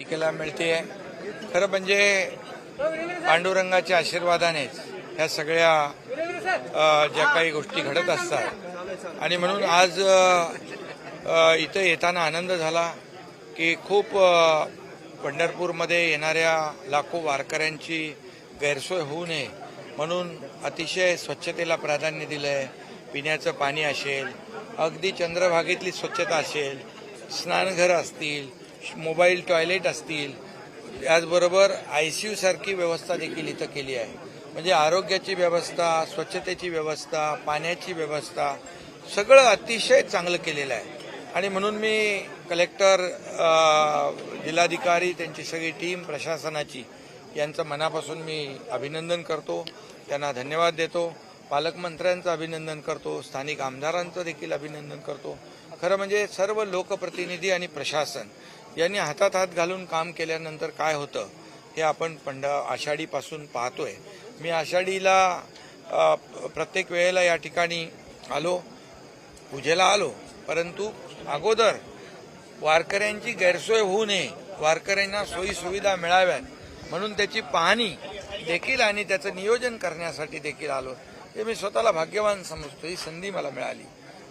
शिकायला मिळते खरं म्हणजे पांडुरंगाच्या आशीर्वादानेच ह्या सगळ्या ज्या काही गोष्टी घडत असतात. आणि म्हणून आज इथं येताना आनंद झाला की खूप पंढरपूरमध्ये येणाऱ्या लाखो वारकऱ्यांची गैरसोय होऊ नये म्हणून अतिशय स्वच्छतेला प्राधान्य दिलं आहे पिण्याचं पाणी असेल अगदी चंद्रभागेतली स्वच्छता असेल स्नानघरं असतील मोबाईल टॉयलेट असतील त्याचबरोबर आय सी सारखी व्यवस्था देखील इथं केली आहे. म्हणजे आरोग्याची व्यवस्था स्वच्छतेची व्यवस्था पाण्याची व्यवस्था सगळं अतिशय चांगलं केलेलं आहे. आणि म्हणून मी कलेक्टर जिल्हाधिकारी त्यांची सगळी टीम प्रशासनाची यांचं मनापासून मी अभिनंदन करतो. त्यांना धन्यवाद देतो. पालकमंत्र्यांचं अभिनंदन करतो. स्थानिक आमदारांचं देखील अभिनंदन करतो. खरं म्हणजे सर्व लोकप्रतिनिधी आणि प्रशासन यांनी हातात हात घालून काम केल्यानंतर काय होतं हे आपण पंड आषाढीपासून पाहतोय. मी आषाढीला प्रत्येक वेळेला या ठिकाणी आलो पूजेला आलो परंतु अगोदर वारकऱ्यांची गैरसोय होऊ नये वारकऱ्यांना सोयी सुविधा मिळाव्यात म्हणून त्याची पाहणी देखील आणि त्याचं नियोजन करण्यासाठी देखील आलो. हे मी स्वतःला भाग्यवान समजतो ही संधी मला मिळाली.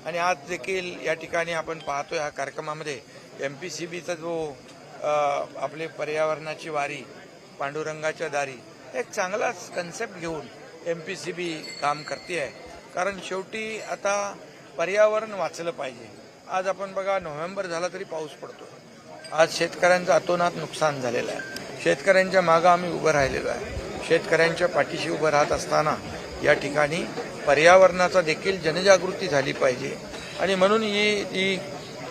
आणि आज देखील या ठिकाणी आपण पाहतो ह्या कार्यक्रमामध्ये एम पी सी बीचा जो आपले पर्यावरणाची वारी पांडुरंगाच्या दारी एक चांगलाच कन्सेप्ट घेऊन एम पी सी बी काम करते आहे कारण शेवटी आता पर्यावरण वाचलं पाहिजे. आज आपण बघा नोव्हेंबर झाला तरी पाऊस पडतो. आज शेतकऱ्यांचं अतोनात नुकसान झालेलं आहे. शेतकऱ्यांच्या मागं आम्ही उभं राहिलेलो आहे. शेतकऱ्यांच्या पाठीशी उभं राहत असताना या ठिकाणी पर्यावरणाचा देखील जनजागृती झाली पाहिजे. आणि म्हणून ही जी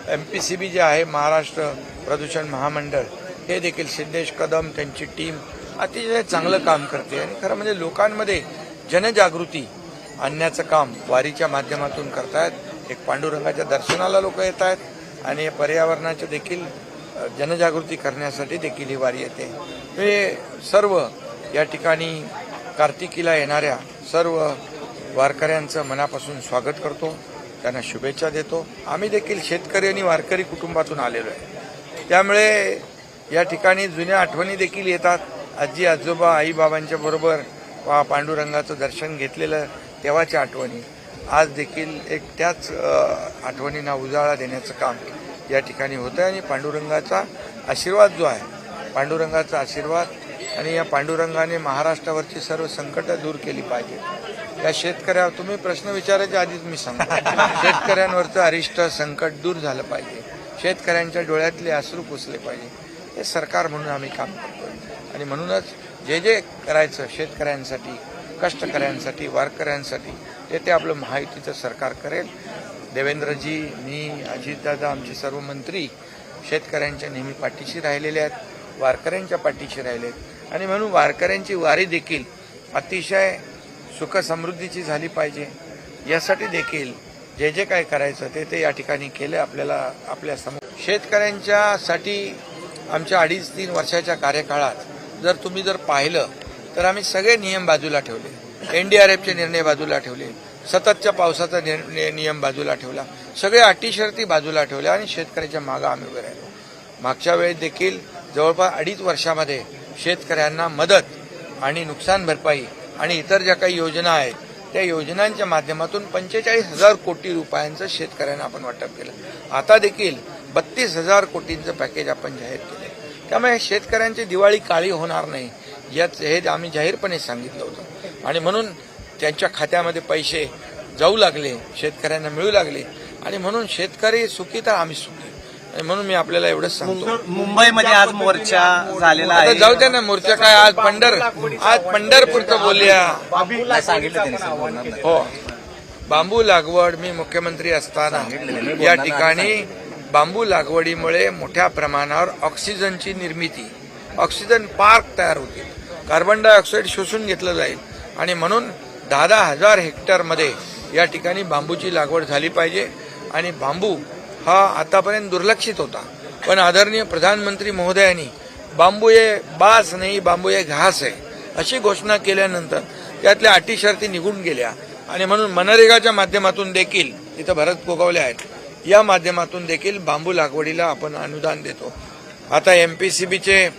एम पी सी बी जे आहे महाराष्ट्र प्रदूषण महामंडळ हे देखील सिद्धेश कदम त्यांची टीम अतिशय चांगलं काम करते. आणि खरं म्हणजे लोकांमध्ये जनजागृती आणण्याचं काम वारीच्या माध्यमातून करतायत. एक पांडुरंगाच्या दर्शनाला लोक येत आहेत आणि पर्यावरणाच्या देखील जनजागृती करण्यासाठी देखील ही वारी येते. हे सर्व या ठिकाणी कार्तिकीला येणाऱ्या सर्व वारकऱ्यांचं मनापासून स्वागत करतो त्यांना शुभेच्छा देतो. आम्ही देखील शेतकरी आणि वारकरी कुटुंबातून आलेलो आहे. त्यामुळे या ठिकाणी जुन्या आठवणी देखील येतात. आजी आजोबा आईबाबांच्या बरोबर वा पांडुरंगाचं दर्शन घेतलेलं तेव्हाच्या आठवणी. आज देखील एक त्याच आठवणींना उजाळा देण्याचं काम या ठिकाणी होतं आणि पांडुरंगाचा आशीर्वाद जो आहे पांडुरंगाचा आशीर्वाद आणि या पांडुरंगाने महाराष्ट्रावरची सर्व संकटं दूर केली पाहिजे. या शेतकऱ्या तुम्ही प्रश्न विचारायच्या आधीच मी सांगतो. शेतकऱ्यांवरचं अरिष्ट संकट दूर झालं पाहिजे. शेतकऱ्यांच्या डोळ्यातले अश्रू पुसले पाहिजे. हे सरकार म्हणून आम्ही काम करतोय. आणि म्हणूनच जे जे करायचं शेतकऱ्यांसाठी कष्टकऱ्यांसाठी वारकऱ्यांसाठी ते ते आपलं महायुतीचं सरकार करेल. देवेंद्रजी मी अजितदादा आमचे सर्व मंत्री शेतकऱ्यांच्या नेहमी पाठीशी राहिलेले आहेत. वारकऱ्यांच्या पाठीशी राहिले. आणि म्हणून वारकऱ्यांची वारी देखील अतिशय सुखसमृद्धीची झाली पाहिजे. यासाठी देखील जे जे काय करायचं ते ते या ठिकाणी केलं आपल्याला आपल्यासमोर. शेतकऱ्यांच्यासाठी आमच्या अडीच तीन वर्षाच्या कार्यकाळात जर तुम्ही जर पाहिलं तर आम्ही सगळे नियम बाजूला ठेवले. एनडीआरएफचे निर्णय बाजूला ठेवले. सततच्या पावसाचा नियम बाजूला ठेवला. सगळे अटी शर्ती बाजूला ठेवल्या आणि शेतकऱ्याच्या मागं आम्ही उभे राहिलो. मागच्या वेळेस देखील जवळपास अडीच वर्षामध्ये शेतकऱ्यांना मदत आणि नुकसान भरपाई आणि इतर ज्या काही योजना आहेत त्या योजनांच्या माध्यमातून पंचेचाळीस हजार कोटी रुपयांचं शेतकऱ्यांना आपण वाटप केलं. आता देखील बत्तीस हजार कोटींचं पॅकेज आपण जाहीर केलं त्यामुळे शेतकऱ्यांची दिवाळी काळी होणार नाही याच हे आम्ही जाहीरपणे सांगितलं होतं. आणि म्हणून त्यांच्या खात्यामध्ये पैसे जाऊ लागले शेतकऱ्यांना मिळू लागले. आणि म्हणून शेतकरी सुखी तर आम्ही सुखी. म्हणून मी आपल्याला एवढंच सांगतो. मुंबईमध्ये आज मोर्चा झालेला आता आहे. जाऊ द्या ना मोर्चा काय आज पंढर आज पंढरपूरचं बोलूया. सांगितलं त्यांनी. हो. बांबू लागवड मी मुख्यमंत्री असताना या ठिकाणी बांबू लागवडीमुळे मोठ्या प्रमाणावर ऑक्सिजनची निर्मिती ऑक्सिजन पार्क तयार होतील. कार्बन डायऑक्साईड शोषून घेतलं जाईल. आणि म्हणून दहा दहा हजार हेक्टरमध्ये या ठिकाणी बांबूची लागवड झाली पाहिजे. आणि बांबू हा आतापर्यंत दुर्लक्षित होता. पण आदरणीय प्रधानमंत्री महोदयांनी बांबू हे बास नाही बांबू हे घास आहे अशी घोषणा केल्यानंतर त्यातल्या अटी शर्ती निघून गेल्या. आणि म्हणून मनरेगाच्या माध्यमातून देखील इथं भरत गोगावले आहेत. या माध्यमातून देखील बांबू लागवडीला आपण अनुदान देतो. आता एम पी सी बीचे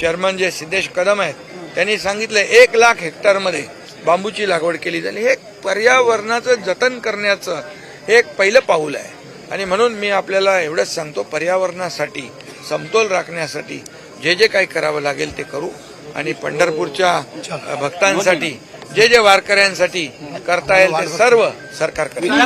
चेअरमन जे सिद्धेश कदम आहेत त्यांनी सांगितलं एक लाख हेक्टरमध्ये बांबूची लागवड केली जाईल. हे पर्यावरणाचं जतन करण्याचं हे एक पहिलं पाऊल आहे. आणि म्हणून मी आपल्याला एवढंच सांगतो पर्यावरणासाठी समतोल राखण्यासाठी जे जे काही करावं लागेल ते करू. आणि पंढरपूरच्या भक्तांसाठी जे जे वारकऱ्यांसाठी करता येईल ते सर्व सरकार करेल